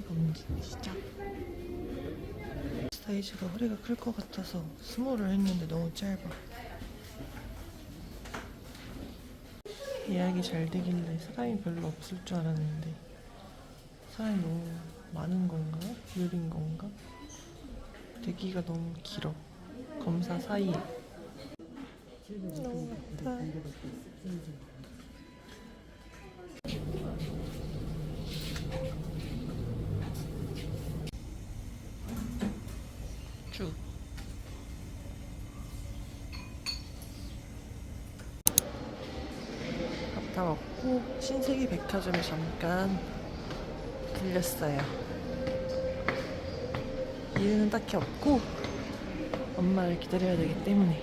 검진 시작. 사이즈가 허리가 클 것 같아서 스몰을 했는데 너무 짧아. 예약이 잘 되길래 사람이 별로 없을 줄 알았는데 사람이 너무 많은 건가? 느린 건가? 대기가 너무 길어. 검사 사이에. 너무 같아. 쭉. 밥다 먹고 신세계 백화점에 잠깐 들렸어요. 이유는 딱히 없고 엄마를 기다려야 되기 때문에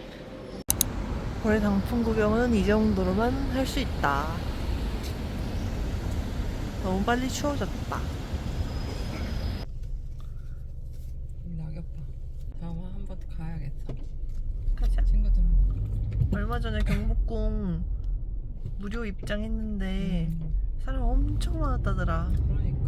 올해 당품 구경은 이 정도로만 할 수 있다. 너무 빨리 추워졌다. 낙엽봐. 다음에 한번 가야겠어. 가자. 친구들. 얼마 전에 경복궁 무료 입장했는데 음, 사람 엄청 많았다더라. 그러니까.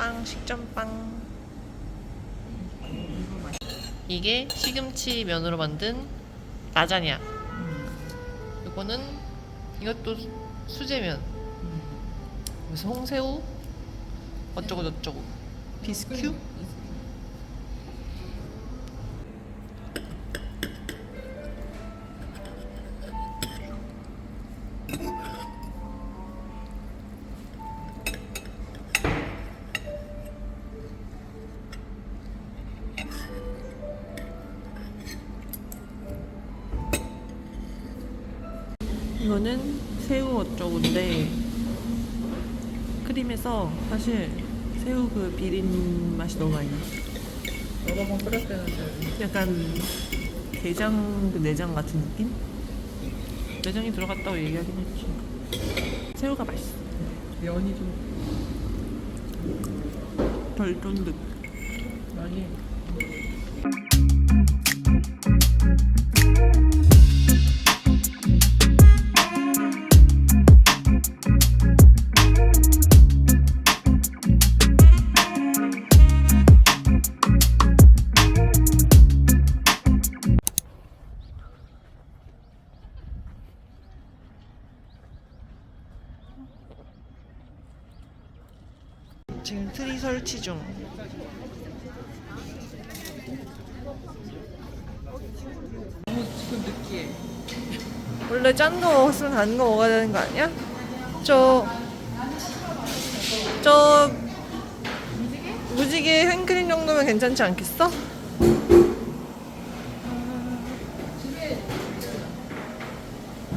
빵 식전빵. 이게 시금치 면으로 만든 라자냐. 이거는 이것도 수- 수제면. 무슨 홍새우 어쩌고 저쩌고. 비스큐? 이거는 새우 어쩌고인데 크림에서 사실 새우 그 비린 맛이 너무 많이 나. 여러 번 끓였대는데. 약간 게장 그 내장 같은 느낌? 내장이 들어갔다고 얘기하긴 했지. 새우가 맛있어. 면이 좀 덜 쫀득. 많이. 지금 트리 설치 중. 너무 지금 느끼해. 원래 짠 거 먹었으면 단 거 먹어야 되는 거 아니야? 저, 저, 무지개 생크림 정도면 괜찮지 않겠어?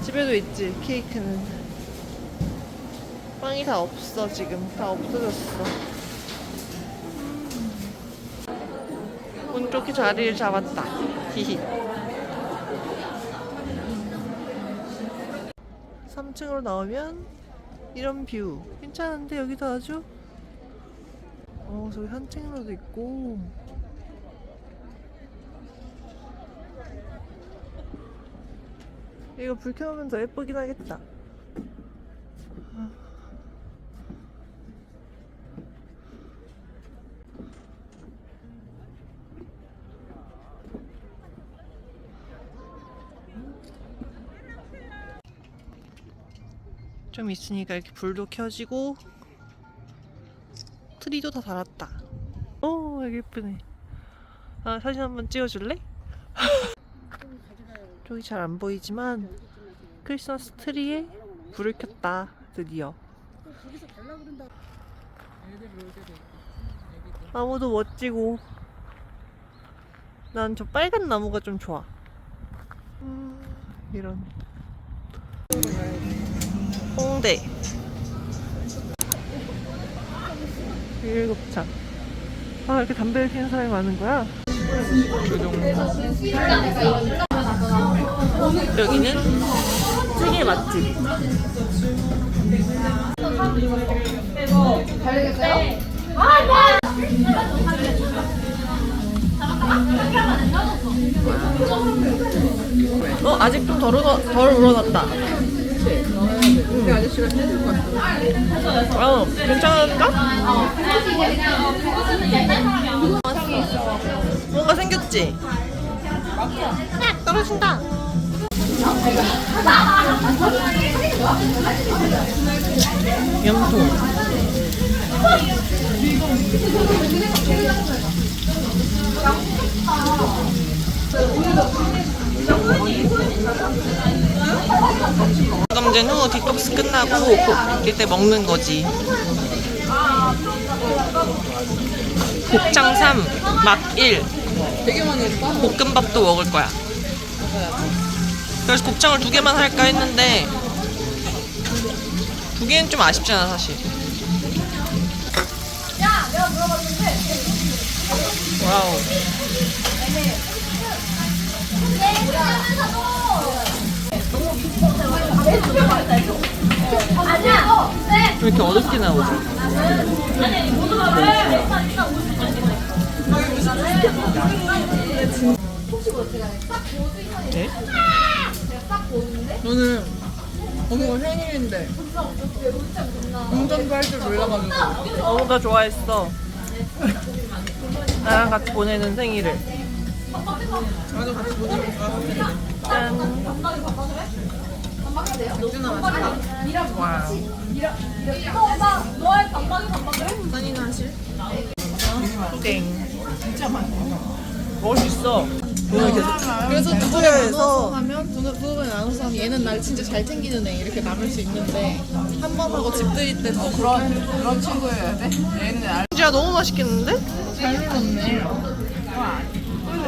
집에도 있지, 케이크는. 빵이 다 없어, 지금. 다 없어졌어. 좋게 자리를 잡았다. 히히. 3층으로 나오면 이런 뷰 괜찮은데 여기도 아주 어 저기 산책로도 있고 이거 불 켜놓으면 더 예쁘긴 하겠다 좀 있으니까 이렇게 불도 켜지고 트리도 다 달았다. 오 여기 예쁘네. 아 사진 한번 찍어줄래? 저기 잘 안 보이지만 크리스마스 트리에 불을 켰다 드디어. 나무도 멋지고 난 저 빨간 나무가 좀 좋아. 음, 이런 홍대. 일곱차 아 이렇게 담배를 피는 사람이 많은 거야? 여기는 찌개 맛집 어 아직 좀 덜, 덜 우러났다 아저씨가 해줄 것 같아. 어 괜찮을까? 뭔가 생겼지? 딱 떨어진다 염통 검진 후 디톡스 끝나고 고- 이때 먹는 거지. 곱창 3, 맛 1, 되게 많이 했다. 볶음밥도 먹을 거야. 그래서 곱창을 두 개만 할까 했는데 두 개는 좀 아쉽잖아 사실. 와우. 왜 이렇게 어둡게 나오지? 네? 저는 어머가 생일인데 운전도 할 줄 몰라가지고 너무가 좋아했어. 나랑 같이 보내는 생일을. 나도 같이 보내면 좋았을 짠. 맥주나 마실까? 와 먹을 수 있어. 그래서 나눠서 하면 두, 두 번에 나눠서 하면 얘는 날 진짜 잘 챙기는 애 이렇게 남을 수 있는데 한 번 하고 집 들일 때는 그런 그런 친구여야 돼? 얘는 알 진짜 너무 맛있겠는데? 잘 눌렀네.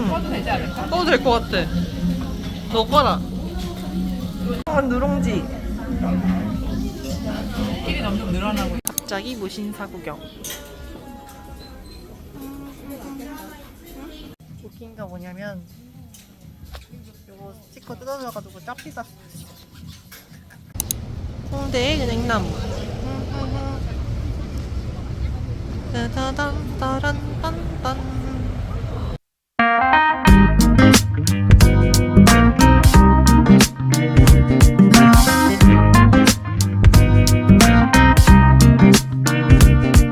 꺼도 되지 않을까? 떠도 될 것 같아. 너 꺼라. 한 누룽지. 점점 늘어나고 갑자기 무신사 구경. 웃긴 거 뭐냐면 요거 스티커 뜯어져가지고 짭니다. 홍대 은행나무. 따다단 따란 딴딴